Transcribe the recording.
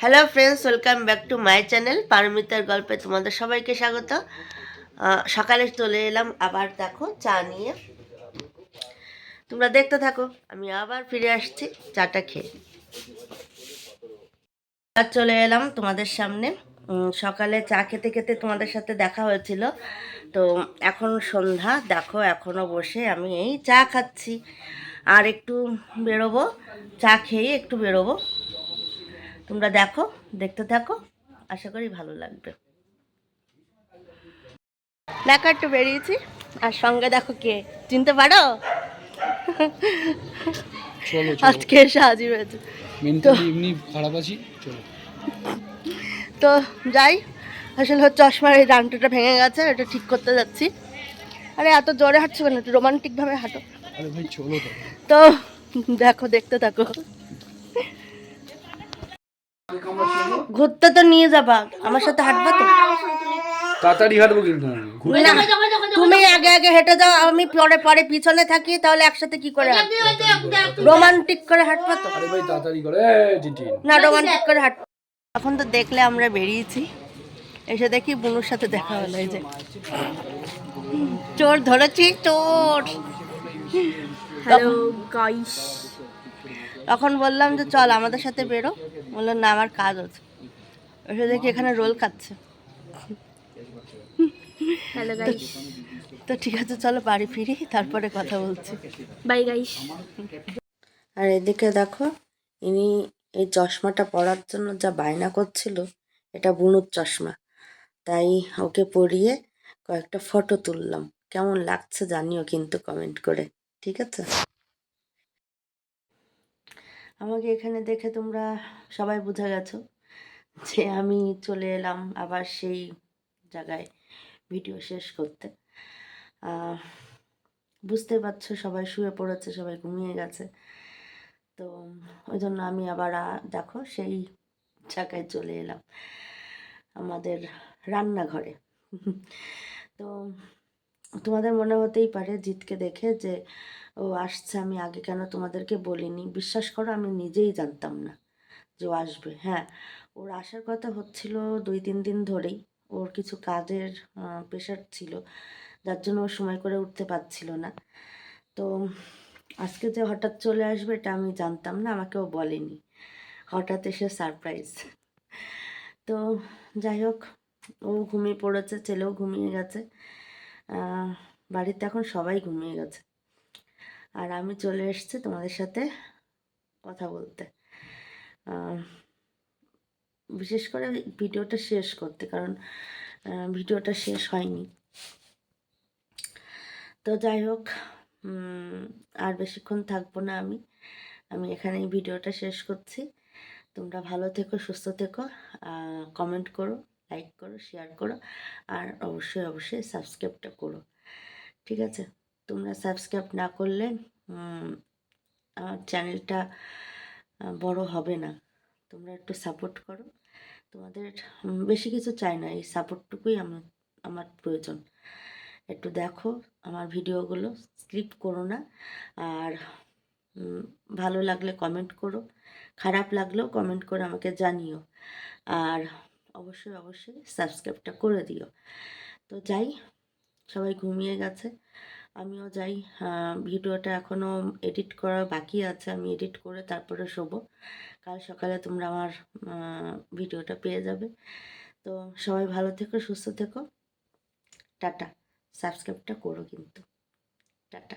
Hello friends welcome back to my channel পারমিতার গল্পে তোমাদের সবাইকে স্বাগত। সকালে চলে এলাম, আবার দেখো চা নিয়ে। তোমরা দেখতে থাকো, আমি আবার ফিরে আসছি, চাটা খেয়ে। আর চলে এলাম তোমাদের সামনে। সকালে চা খেতে খেতে তোমাদের সাথে দেখা হয়েছিল। তো এখন সন্ধ্যা, দেখো এখনও বসে আমি এই চা খাচ্ছি। আর একটু বেরোবো, চা খেয়ে একটু বেরোবো। তোমরা দেখো দেখতে থাকো আশা করি ভালো লাগবে। দেখো একটু বেরিয়েছি। আর সঙ্গে দেখো কে। চিনতে পারো? আজকে এসে হাজির হয়েছে। আছি তো যাই আসলে হচ্ছে চশমার এই ডান্টুটা ভেঙে গেছে এটা ঠিক করতে যাচ্ছি। আরে এত জোরে হাঁটছো কেন? একটু রোমান্টিকভাবে হাঁটো। তো। তো দেখো দেখতে থাকো। ঘুরতে তো নিয়ে যাবা আমার সাথে হাঁটবা তো। তাড়াতাড়ি হাঁটবো কিন্তু না, তুমি আগে আগে হেঁটে যাও আমি পরে পরে পিছনে থাকি তাহলে একসাথে কি করে রোমান্টিক করে হাঁটবো তো? আরে ভাই তাড়াতাড়ি করে। না রোমান্টিক করে হাঁটবো। এখন তো দেখলে আমরা বেরিয়েছি। এসে দেখি বুনুর সাথে দেখা হলো এই যে। চোর ধরেছি চোর। হ্যালো গাইস তখন বললাম যে চল আমাদের সাথে বেরো। বলল না আমার কাজ আছে। এসে দেখি এখানে রোল খাচ্ছে। হ্যালো গাইস তো ঠিক আছে চলো বাড়ি ফিরি তারপরে কথা বলছি। বাই গাইস আর এদিকে দেখো ইনি এই চশমাটা পরার জন্য যা বায়না করছিল এটা বুনুর চশমা। তাই ওকে পরিয়ে কয়েকটা ফটো তুললাম। কেমন লাগছে জানিও কিন্তু কমেন্ট করে ঠিক আছে? আমাকে এখানে দেখে তোমরা সবাই বুঝে গেছো। যে আমি চলে এলাম আবার সেই জায়গায় ভিডিও শেষ করতে। বুঝতে পারছ সবাই শুয়ে পড়েছে, সবাই ঘুমিয়ে গেছে। তো ওই জন্য আমি আবার দেখো সেই জায়গায় চলে এলাম আমাদের রান্নাঘরে। তো তোমাদের মনে হতেই পারে জিতকে দেখে যে ও আসছে আমি আগে কেন তোমাদেরকে বলিনি। বিশ্বাস করো আমি নিজেই জানতাম না। যে ও আসবে হ্যাঁ। ওর আসার কথা হচ্ছিল দুই, তিন দিন ধরেই। ওর কিছু কাজের প্রেশার ছিল, যার জন্য ও সময় করে উঠতে পারছিল না। তো আজকে যে হঠাৎ চলে আসবে এটা আমি জানতাম না, আমাকে ও বলেনি। হঠাৎ এসে সারপ্রাইজ তো যাই হোক, ও ঘুমিয়ে পড়েছে, ছেলেও ঘুমিয়ে গেছে। বাড়িতে এখন সবাই ঘুমিয়ে গেছে। আর আমি চলে এসেছি তোমাদের সাথে কথা বলতে। বিশেষ করে ভিডিওটা শেষ করতে, কারণ ভিডিওটা শেষ হয়নি। তো যাই হোক আর বেশিক্ষণ থাকব না আমি। আমি এখানেই ভিডিওটা শেষ করছি। তোমরা ভালো থেকো, সুস্থ থেকো কমেন্ট করো লাইক করো শেয়ার করো, আর অবশ্যই অবশ্যই সাবস্ক্রাইবটা করো। ঠিক আছে? তোমরা সাবস্ক্রাইব না করলে আমার চ্যানেলটা বড় হবে না। তোমরা একটু সাপোর্ট করো। তোমাদের বেশি কিছু চাই না। এই সাপোর্টটুকুই আমার আমার প্রয়োজন। একটু দেখো আমার ভিডিওগুলো স্কিপ করো না। আর ভালো লাগলে কমেন্ট করো। খারাপ লাগলেও কমেন্ট করে আমাকে জানিও। আর অবশ্যই অবশ্যই সাবস্ক্রাইবটা করে দিও। তো যাই, সবাই ঘুমিয়ে গেছে। আমিও যাই। ভিডিওটা এখনও এডিট করা বাকি আছে, আমি এডিট করে তারপরে শোবো। কাল সকালে তোমরা আমার ভিডিওটা পেয়ে যাবে। তো সবাই ভালো থেকো, সুস্থ থেকো। টাটা। সাবস্ক্রাইবটা করো কিন্তু। টাটা।